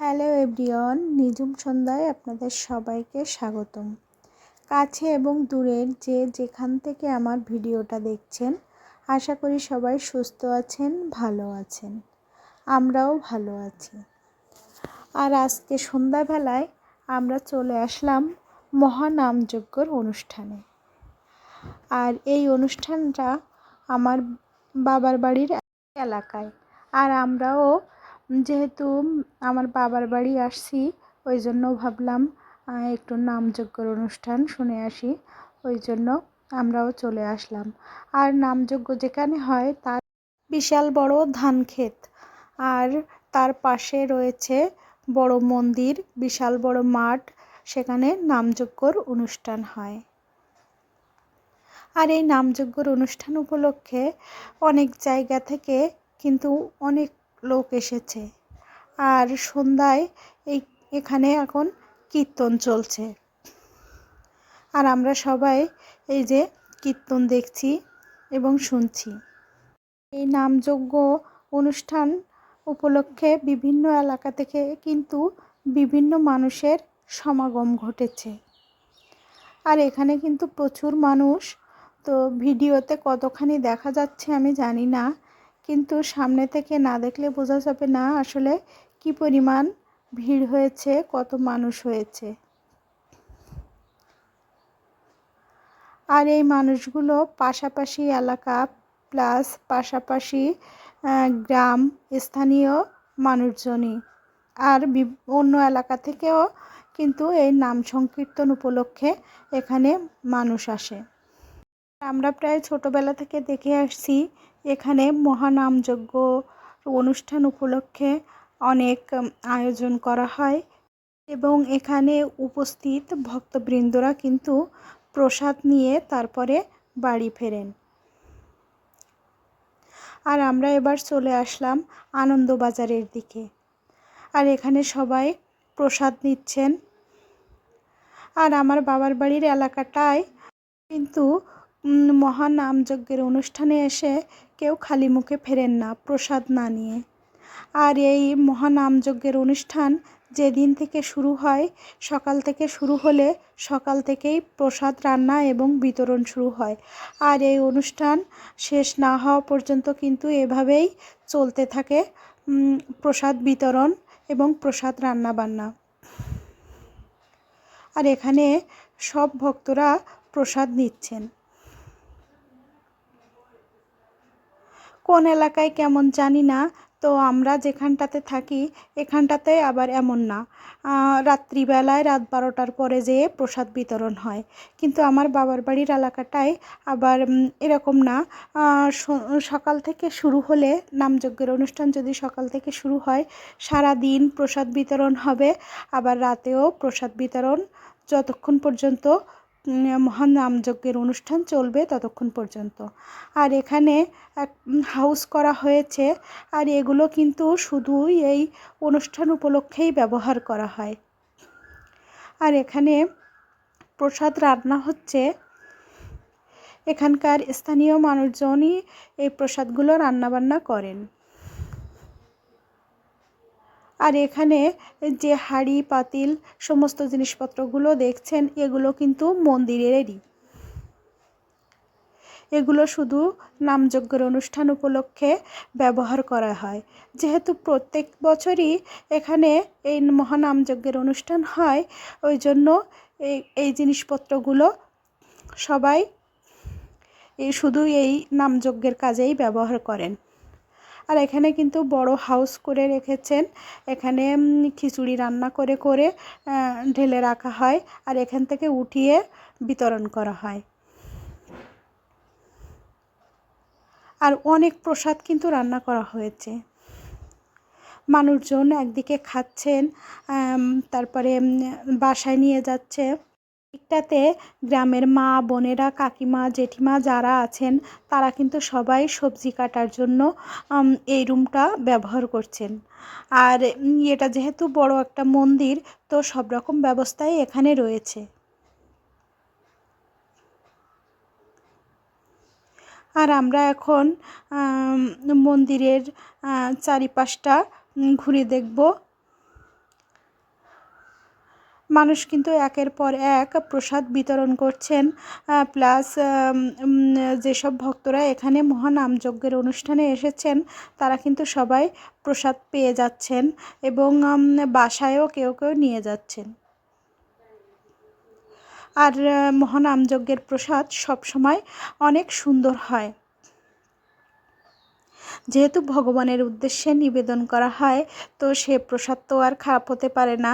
Hello everyone Nijum সন্ধ্যায় আপনাদের সবাইকে স্বাগতম। কাছে এবং দূরের যে যেখান থেকে আমার ভিডিওটা দেখছেন, আশা করি সবাই সুস্থ আছেন, ভালো আছেন। আমরাও ভালো আছি। আর আজকে সন্ধ্যাবেলায় আমরা চলে আসলাম মহানামযজ্ঞর অনুষ্ঠানে। আর এই অনুষ্ঠানটা আমার বাবার বাড়ির এলাকায়। আর আমরাও যেহেতু আমার বাবার বাড়ি আসছি ওই জন্য ভাবলাম একটু নামযজ্ঞর অনুষ্ঠান শুনে আসি। ওই জন্য আমরাও চলে আসলাম। আর নামযজ্ঞ যেখানে হয়, তার বিশাল বড় ধান ক্ষেত। আর তার পাশে রয়েছে বড় মন্দির, বিশাল বড় মাঠ, সেখানে নামযজ্ঞর অনুষ্ঠান হয়। আর এই নামযজ্ঞর অনুষ্ঠান উপলক্ষে অনেক জায়গা থেকে কিন্তু অনেক লোক এসেছে। আর সন্ধ্যায় এই, এখানে এখন কীর্তন চলছে। আর আমরা সবাই এই যে কীর্তন দেখছি এবং শুনছি। এই নামযজ্ঞ অনুষ্ঠান উপলক্ষে বিভিন্ন এলাকা থেকে কিন্তু বিভিন্ন মানুষের সমাগম ঘটেছে। আর এখানে কিন্তু প্রচুর মানুষ। তো ভিডিওতে কতখানি দেখা যাচ্ছে আমি জানি না। কিন্তু সামনে থেকে না দেখলে বোঝা যাবে না আসলে কি পরিমাণ ভিড় হয়েছে, কত মানুষ হয়েছে। আর এই মানুষগুলো পাশাপাশি এলাকা প্লাস পাশাপাশি গ্রাম স্থানীয় মানুষজনই। আর অন্য এলাকা থেকেও কিন্তু এই নাম সংকীর্তন উপলক্ষে এখানে মানুষ আসে। আমরা প্রায় ছোটোবেলা থেকে দেখে আসছি এখানে মহানামযজ্ঞ অনুষ্ঠান উপলক্ষে অনেক আয়োজন করা হয় এবং এখানে উপস্থিত ভক্তবৃন্দরা কিন্তু প্রসাদ নিয়ে তারপরে বাড়ি ফেরেন। আর আমরা এবার চলে আসলাম আনন্দবাজারের দিকে। আর এখানে সবাই প্রসাদ নিচ্ছেন। আর আমার বাবার বাড়ির এলাকাটায় কিন্তু মহানামযজ্ঞের অনুষ্ঠানে এসে কেউ খালি মুখে ফেরেন না প্রসাদ না নিয়ে। আর এই মহানামযজ্ঞের অনুষ্ঠান যেদিন থেকে শুরু হয়, সকাল থেকে শুরু হলে সকাল থেকেই প্রসাদ রান্না এবং বিতরণ শুরু হয়। আর এই অনুষ্ঠান শেষ না হওয়া পর্যন্ত কিন্তু এভাবেই চলতে থাকে প্রসাদ বিতরণ এবং প্রসাদ রান্না বান্না আর এখানে সব ভক্তরা প্রসাদ নিচ্ছেন। কোন এলাকায় কেমন জানি না, তো আমরা যেখানটাতে থাকি এখানটাতে আবার এমন না। রাত্রিবেলায় রাত বারোটার পরে যেয়ে প্রসাদ বিতরণ হয়। কিন্তু আমার বাবার বাড়ির এলাকাটায় আবার এরকম না। সকাল থেকে শুরু হলে, নামযজ্ঞের অনুষ্ঠান যদি সকাল থেকে শুরু হয় সারা দিন প্রসাদ বিতরণ হবে। আবার রাতেও প্রসাদ বিতরণ, যতক্ষণ পর্যন্ত মহান নামযজ্ঞের অনুষ্ঠান চলবে ততক্ষণ পর্যন্ত। আর এখানে এক হাউস করা হয়েছে। আর এগুলো কিন্তু শুধুই এই অনুষ্ঠান উপলক্ষেই ব্যবহার করা হয়। আর এখানে প্রসাদ রান্না হচ্ছে। এখানকার স্থানীয় মানুষজনই এই প্রসাদগুলো রান্নাবান্না করেন। আর এখানে যে হাঁড়ি, পাতিল, সমস্ত জিনিসপত্রগুলো দেখছেন, এগুলো কিন্তু মন্দিরেরই। এগুলো শুধু নামযজ্ঞের অনুষ্ঠান উপলক্ষে ব্যবহার করা হয়। যেহেতু প্রত্যেক বছরই এখানে এই মহানামযজ্ঞের অনুষ্ঠান হয়, ওই জন্য এই এই জিনিসপত্রগুলো সবাই এই শুধু এই নামযজ্ঞের কাজেই ব্যবহার করেন। আর এখানে কিন্তু বড় হাউস করে রেখেছেন। এখানে খিচুড়ি রান্না করে করে ঢেলে রাখা হয় আর এখান থেকে উঠিয়ে বিতরণ করা হয়। আর অনেক প্রসাদ কিন্তু রান্না করা হয়েছে। মানুষজন একদিকে খাচ্ছেন তারপরে বাসায় নিয়ে যাচ্ছে। দিকটাতে গ্রামের মা, বোনেরা, কাকিমা, জেঠিমা যারা আছেন, তারা কিন্তু সবাই সবজি কাটার জন্য এই রুমটা ব্যবহার করছেন। আর এটা যেহেতু বড় একটা মন্দির, তো সব রকম ব্যবস্থাই এখানে রয়েছে। আর আমরা এখন মন্দিরের চারিপাশটা ঘুরে দেখব। মানুষ কিন্তু একের পর এক প্রসাদ বিতরণ করছেন প্লাস যেসব ভক্তরা এখানে মহানামযজ্ঞের অনুষ্ঠানে এসেছেন, তারা কিন্তু সবাই প্রসাদ পেয়ে যাচ্ছেন এবং বাসায়ও কেউ কেউ নিয়ে যাচ্ছেন। আর মহানামযজ্ঞের প্রসাদ সবসময় অনেক সুন্দর হয়। যেহেতু ভগবানের উদ্দেশ্যে নিবেদন করা হয়, তো সে প্রসাদ তো আর খারাপ হতে পারে না।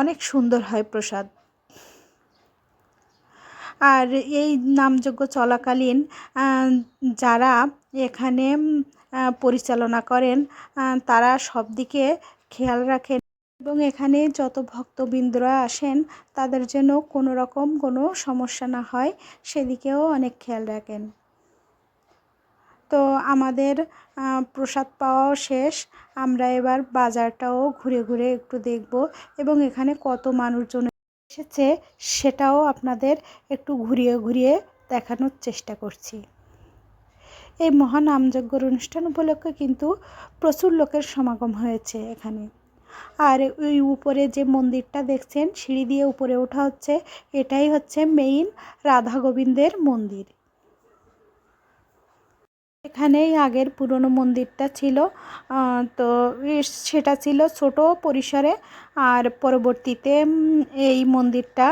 অনেক সুন্দর হয় প্রসাদ। আর এই নামযজ্ঞ চলাকালীন যারা এখানে পরিচালনা করেন তারা সব দিকে খেয়াল রাখেন এবং এখানে যত ভক্তবৃন্দরা আসেন, তাদের যেন কোনো রকম কোনো সমস্যা না হয়, সেদিকেও অনেক খেয়াল রাখেন। তো আমাদের প্রসাদ পাওয়াও শেষ। আমরা এবার বাজারটাও ঘুরে ঘুরে একটু দেখব এবং এখানে কত মানুষজন এসেছে সেটাও আপনাদের একটু ঘুরিয়ে ঘুরিয়ে দেখানোর চেষ্টা করছি। এই মহান আমযজ্ঞর অনুষ্ঠান উপলক্ষে কিন্তু প্রচুর লোকের সমাগম হয়েছে এখানে। আর ওই উপরে যে মন্দিরটা দেখছেন, সিঁড়ি দিয়ে উপরে ওঠা হচ্ছে, এটাই হচ্ছে মেইন রাধা গোবিন্দের মন্দির। এখানেই আগের পুরনো মন্দিরটা ছিল। তো সেটা ছিল ছোট পরিসরে আর পরবর্তীতে এই মন্দিরটা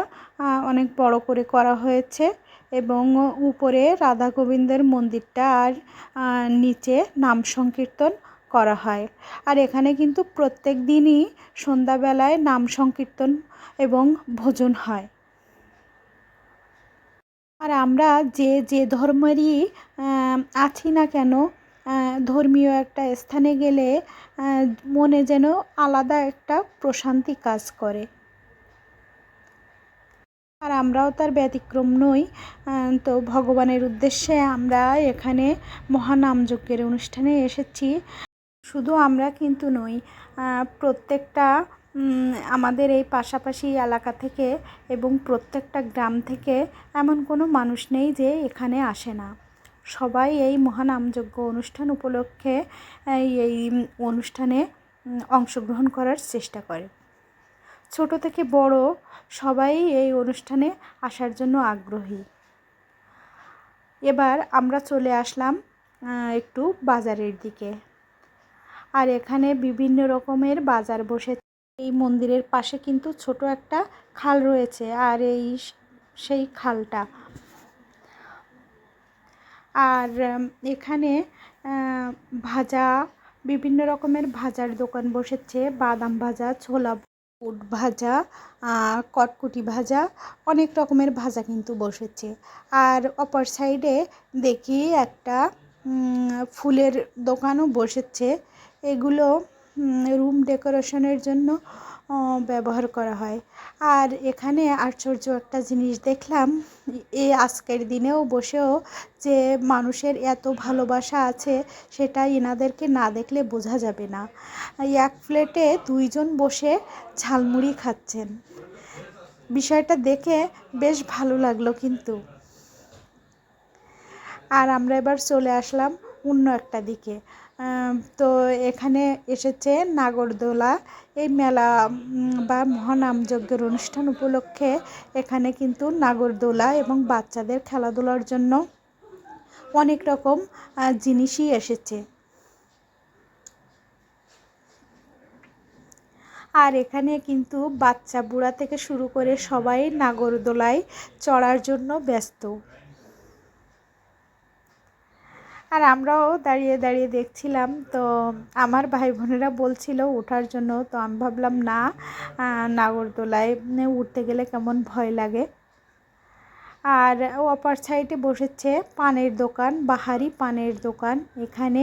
অনেক বড় করে করা হয়েছে এবং উপরে রাধা গোবিন্দের মন্দিরটা আর নিচে নাম সংকীর্তন করা হয়। আর এখানে কিন্তু প্রত্যেক দিনই সন্ধ্যাবেলায় নাম সংকীর্তন এবং ভোজন হয়। আর আমরা যে যে ধর্মেরই আছি না কেন ধর্মীয় একটা স্থানে গেলে মনে যেন আলাদা একটা প্রশান্তি কাজ করে। আর আমরাও তার ব্যতিক্রম নই তো ভগবানের উদ্দেশ্যে আমরা এখানে মহানামযজ্ঞের অনুষ্ঠানে এসেছি। শুধু আমরা কিন্তু নই প্রত্যেকটা আমাদের এই পাশাপাশি এলাকা থেকে এবং প্রত্যেকটা গ্রাম থেকে এমন কোনো মানুষ নেই যে এখানে আসে না। সবাই এই মহানামযজ্ঞ অনুষ্ঠান উপলক্ষে এই অনুষ্ঠানে অংশগ্রহণ করার চেষ্টা করে। ছোট থেকে বড় সবাই এই অনুষ্ঠানে আসার জন্য আগ্রহী। এবার আমরা চলে আসলাম একটু বাজারের দিকে। আর এখানে বিভিন্ন রকমের বাজার বসে এই মন্দিরের পাশে কিন্তু ছোট একটা খাল রয়েছে আর এই সেই খালটা। আর এখানে ভাজা, বিভিন্ন রকমের ভাজার দোকান বসেছে। বাদাম ভাজা, ছোলা বুট ভাজা কটকুটি ভাজা, অনেক রকমের ভাজা কিন্তু বসেছে। আর অপর সাইডে দেখি একটা ফুলের দোকানও বসেছে। এগুলো রুম ডেকোরেশনের জন্য ব্যবহার করা হয়। আর এখানে আশ্চর্য একটা জিনিস দেখলাম, এ আজকের দিনেও বসেও যে মানুষের এত ভালোবাসা আছে, সেটা এনাদেরকে না দেখলে বোঝা যাবে না। এক প্লেটে দুইজন বসে ঝালমুড়ি খাচ্ছেন। বিষয়টা দেখে বেশ ভালো লাগল কিন্তু। আর আমরা এবার চলে আসলাম অন্য একটা দিকে। তো এখানে এসেছে নাগরদোলা। এই মেলা বা মহানামযজ্ঞের অনুষ্ঠান উপলক্ষে এখানে কিন্তু নাগরদোলা এবং বাচ্চাদের খেলাধুলার জন্য অনেক রকম জিনিসই এসেছে। আর এখানে কিন্তু বাচ্চা বুড়া থেকে শুরু করে সবাই নাগরদোলায় চড়ার জন্য ব্যস্ত। আর আমরাও দাঁড়িয়ে দাঁড়িয়ে দেখছিলাম। তো আমার ভাই বোনেরা বলছিল ওঠার জন্য। তো আমি ভাবলাম, না নাগরদোলায় উঠতে গেলে কেমন ভয় লাগে? আর অপার সাইডে বসেছে পানের দোকান, বাহারি পানের দোকান। এখানে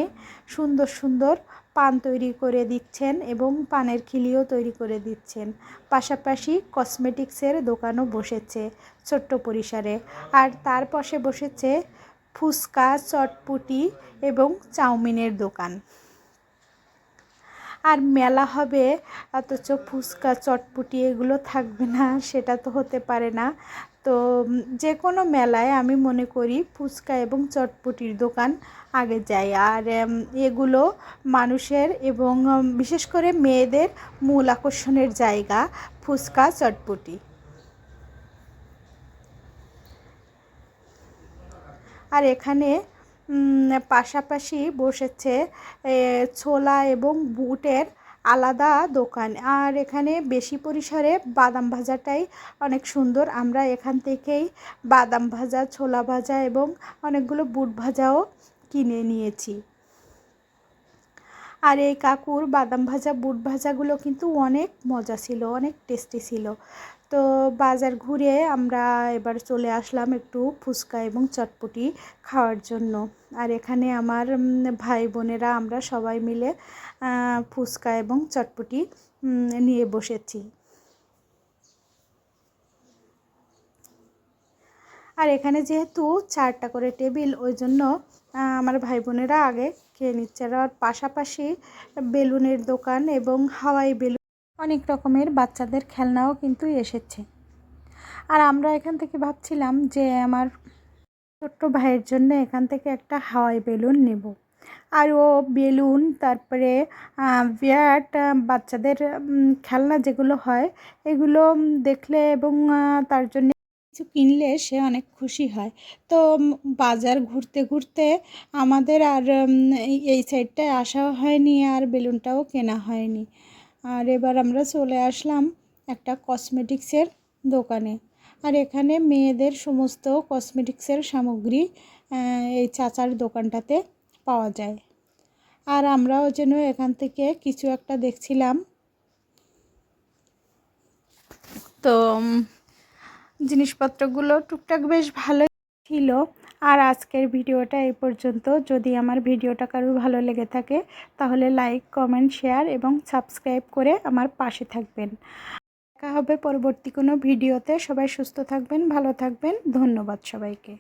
সুন্দর সুন্দর পান তৈরি করে দিচ্ছেন এবং পানের খিলিও তৈরি করে দিচ্ছেন। পাশাপাশি কসমেটিক্সের দোকানও বসেছে ছোট্ট পরিসরে। আর তার পাশে বসেছে ফুচকা, চটপুটি এবং চাউমিনের দোকান। আর মেলা হবে, অথচ ফুচকা, চটপুটি এগুলো থাকবে না, সেটা তো হতে পারে না। তো যে কোনো মেলায় আমি মনে করি ফুচকা এবং চটপটির দোকান আগে যায়। আর এগুলো মানুষের এবং বিশেষ করে মেয়েদের মূল আকর্ষণের জায়গা ফুচকা, চটপটি। আর এখানে পাশাপাশি বসেছে ছোলা এবং বুটের আলাদা দোকান। আর এখানে বেশি পরিসরে বাদাম ভাজাটাই অনেক সুন্দর। আমরা এখান থেকেই বাদাম ভাজা, ছোলা ভাজা এবং অনেকগুলো বুট ভাজাও কিনে নিয়েছি। আর এই কাকুর বাদাম ভাজা, বুট ভাজাগুলো কিন্তু অনেক মজা ছিল, অনেক টেস্টি ছিল। তো বাজার ঘুরে আমরা এবার চলে আসলাম একটু ফুচকা এবং চটপটি খাওয়ার জন্য। আর এখানে আমার ভাই বোনেরা আমরা সবাই মিলে ফুচকা এবং চটপটি নিয়ে বসেছি। আর এখানে যেহেতু চারটা করে টেবিল, ওই জন্য আমার ভাই বোনেরা আগে খেয়ে নিচ্ছে। আর পাশাপাশি বেলুনের দোকান এবং হাওয়াই বেলুন অনেক রকমের বাচ্চাদের খেলনাও কিন্তু এসেছে। আর আমরা এখান থেকে ভাবছিলাম যে আমার ছোট্ট ভাইয়ের জন্য এখান থেকে একটা হাওয়াই বেলুন নেব। আর ও বেলুন, তারপরে বিয়াট বাচ্চাদের খেলনা যেগুলো হয়, এগুলো দেখলে এবং তার জন্য কিছু কিনলে সে অনেক খুশি হয়। তো বাজার ঘুরতে ঘুরতে আমাদের আর এই সাইডটায় আসা হয়নি আর বেলুনটাও কেনা হয়নি। আর এবার আমরা চলে আসলাম একটা কসমেটিক্সের দোকানে। আর এখানে মেয়েদের সমস্ত কসমেটিক্সের সামগ্রী এই চাচার দোকানটাতে পাওয়া যায়। আর আমরাও যেন এখান থেকে কিছু একটা দেখছিলাম। তো জিনিসপত্রগুলো টুকটাক বেশ ভালোই ছিল। আর আজকের ভিডিওটা এই পর্যন্ত। যদি আমার ভিডিওটা কারোর ভালো লেগে থাকে, তাহলে লাইক, কমেন্ট, শেয়ার এবং সাবস্ক্রাইব করে আমার পাশে থাকবেন। দেখা হবে পরবর্তী কোনো ভিডিওতে। সবাই সুস্থ থাকবেন, ভালো থাকবেন। ধন্যবাদ সবাইকে।